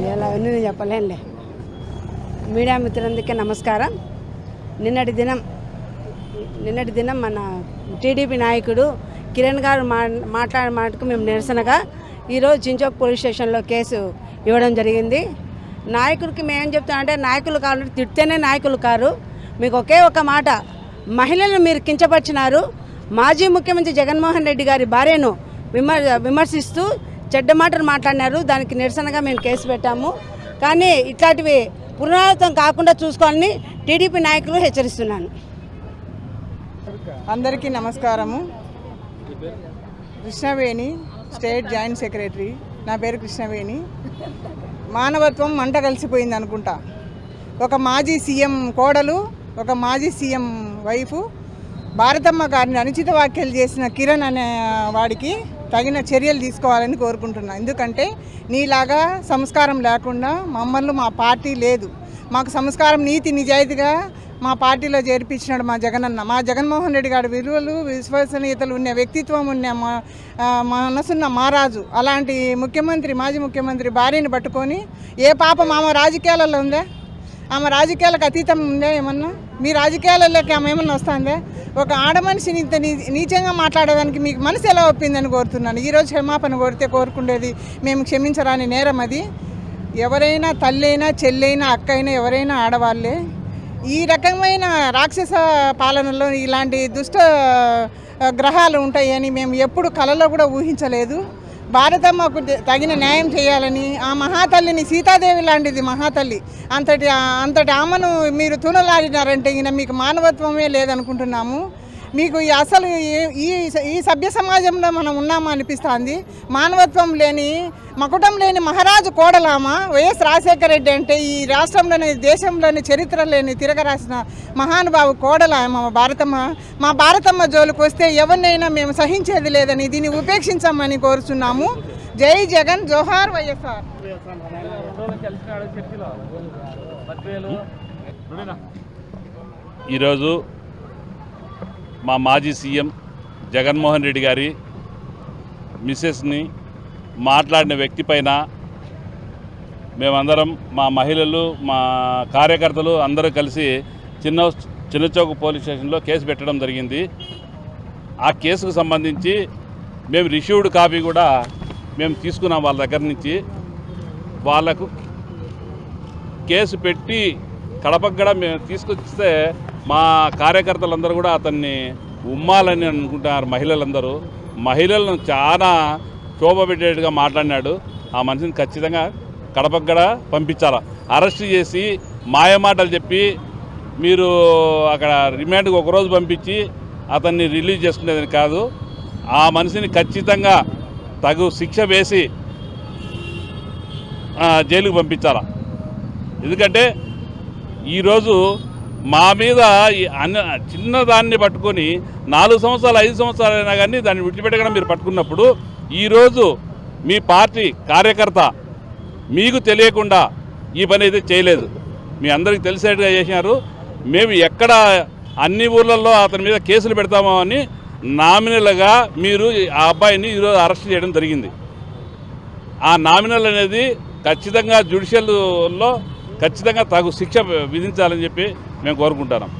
ఇలా అవన్నీ నేను చెప్పలేనులే. మీడియా మిత్రులందరికీ నమస్కారం. నిన్నటి దినం నిన్నటి దినం మన టీడీపీ నాయకుడు కిరణ్ గారు మా మాట్లాడిన మాటకు మేము నిరసనగా ఈరోజు చించోక్ పోలీస్ స్టేషన్లో కేసు ఇవ్వడం జరిగింది. నాయకుడికి మేము ఏం చెప్తామంటే నాయకులు కావాలంటే తిడితేనే నాయకులు కారు. మీకు ఒకే ఒక మాట మహిళలను మీరు కించపరిచినారు. మాజీ ముఖ్యమంత్రి జగన్మోహన్ రెడ్డి గారి భార్యను విమర్శిస్తూ చెడ్డ మాటలు మాట్లాడినారు. దానికి నిరసనగా మేము కేసు పెట్టాము. కానీ ఇట్లాంటివి పునరావృతం కాకుండా చూసుకోవాలని టీడీపీ నాయకులు హెచ్చరిస్తున్నాను. అందరికీ నమస్కారము. Krishnaveni state joint secretary. నా పేరు కృష్ణవేణి. మానవత్వం మంట కలిసిపోయింది అనుకుంటా. ఒక మాజీ సీఎం కోడలు ఒక మాజీ సీఎం వైఫ్ భారతమ్మ గారిని అనుచిత వ్యాఖ్యలు చేసిన కిరణ్ అనే వాడికి తగిన చర్యలు తీసుకోవాలని కోరుకుంటున్నా. ఎందుకంటే నీలాగా సంస్కారం లేకుండా మమ్మల్ని మా పార్టీ లేదు. మాకు సంస్కారం నీతి నిజాయితీగా మా పార్టీలో చేర్పించినాడు మా జగనన్న. మా జగన్మోహన్ రెడ్డి గారి విలువలు విశ్వసనీయతలు ఉన్న వ్యక్తిత్వం ఉన్న మా మనసున్న మహారాజు అలాంటి ముఖ్యమంత్రి మాజీ ముఖ్యమంత్రి భార్యని పట్టుకొని ఏ పాపం మామ రాజకీయాలలో ఉందా? ఆమె రాజకీయాలకు అతీతం ఉందా ఏమన్నా? మీ రాజకీయాలలోకి ఆమె ఏమన్నా వస్తుందే? ఒక ఆడ మనిషిని ఇంత నీ- నీచంగా మాట్లాడడానికి మీకు మనసు ఎలా ఒప్పిందని కోరుతున్నాను. ఈరోజు క్షమాపణ కోరితే కోరుకుండేది మేము క్షమించరాని నేరం అది. ఎవరైనా తల్లైనా చెల్లైనా అక్కైనా ఎవరైనా ఆడవాళ్ళే. ఈ రకమైన రాక్షస పాలనలో ఇలాంటి దుష్ట గ్రహాలు ఉంటాయని మేము ఎప్పుడు కలలో కూడా ఊహించలేదు. భారతమ్మకు తగిన న్యాయం చేయాలని ఆ మహాతల్లిని సీతాదేవి లాంటిది మహాతల్లి. అంతటి అంతటి ఆమెను మీరు తూనలాడినారంటే ఈయన మీకు మానవత్వమే లేదనుకుంటున్నాము. మీకు ఈ అసలు ఈ- ఈ ఈ సభ్య సమాజంలో మనం ఉన్నామా అనిపిస్తుంది? మానవత్వం లేని మకుటం లేని మహారాజు కోడలామా? వైఎస్ రాజశేఖర రెడ్డి అంటే ఈ రాష్ట్రంలోని దేశంలోని చరిత్ర లేని తిరగరాసిన మహానుభావు కోడలామ మా భారతమ్మ? మా భారతమ్మ జోలికి వస్తే ఎవరినైనా మేము సహించేది లేదని దీన్ని ఉపేక్షించమని కోరుచున్నాము. జై జగన్ జోహార్ వైఎస్ఆర్. ఈరోజు మా మాజీ సీఎం జగన్మోహన్ రెడ్డి గారి మిస్సెస్ని మాట్లాడిన వ్యక్తి పైన మేమందరం మా మహిళలు మా కార్యకర్తలు అందరూ కలిసి చిన్న చిన్నచౌక పోలీస్ స్టేషన్లో కేసు పెట్టడం జరిగింది. ఆ కేసుకు సంబంధించి మేము రిసీవ్డ్ కాపీ కూడా మేము తీసుకున్నాం వాళ్ళ దగ్గర నుంచి. వాళ్ళకు కేసు పెట్టి కడపకు కూడా మేము తీసుకొస్తే మా కార్యకర్తలందరూ కూడా అతన్ని ఉమ్మాలని అనుకుంటున్నారు మహిళలందరూ. మహిళలను చాలా శోభపెట్టేట్టుగా మాట్లాడినాడు. ఆ మనిషిని ఖచ్చితంగా కడపక్కడ కూడా పంపించాలా. అరెస్ట్ చేసి మాయమాటలు చెప్పి మీరు అక్కడ రిమాండ్కి ఒకరోజు పంపించి అతన్ని రిలీజ్ చేసుకునేదని కాదు. ఆ మనిషిని ఖచ్చితంగా తగు శిక్ష వేసి జైలుకు పంపించాలా. ఎందుకంటే ఈరోజు మా మీద ఈ అన్న చిన్నదాన్ని పట్టుకొని నాలుగు సంవత్సరాలు ఐదు సంవత్సరాలు అయినా కానీ దాన్ని విడిచిపెట్టకుండా మీరు పట్టుకున్నప్పుడు ఈరోజు మీ పార్టీ కార్యకర్త మీకు తెలియకుండా ఈ పని అయితే చేయలేదు. మీ అందరికీ తెలిసేట్టుగా చేసినారు. మేము ఎక్కడ అన్ని ఊర్లలో అతని మీద కేసులు పెడతామో అని నామినల్గా మీరు ఆ అబ్బాయిని ఈరోజు అరెస్ట్ చేయడం జరిగింది. ఆ నామినల్ అనేది ఖచ్చితంగా జ్యుడిషియల్లో ఖచ్చితంగా తగు శిక్ష విధించాలని చెప్పి మేము కోరుకుంటున్నాం.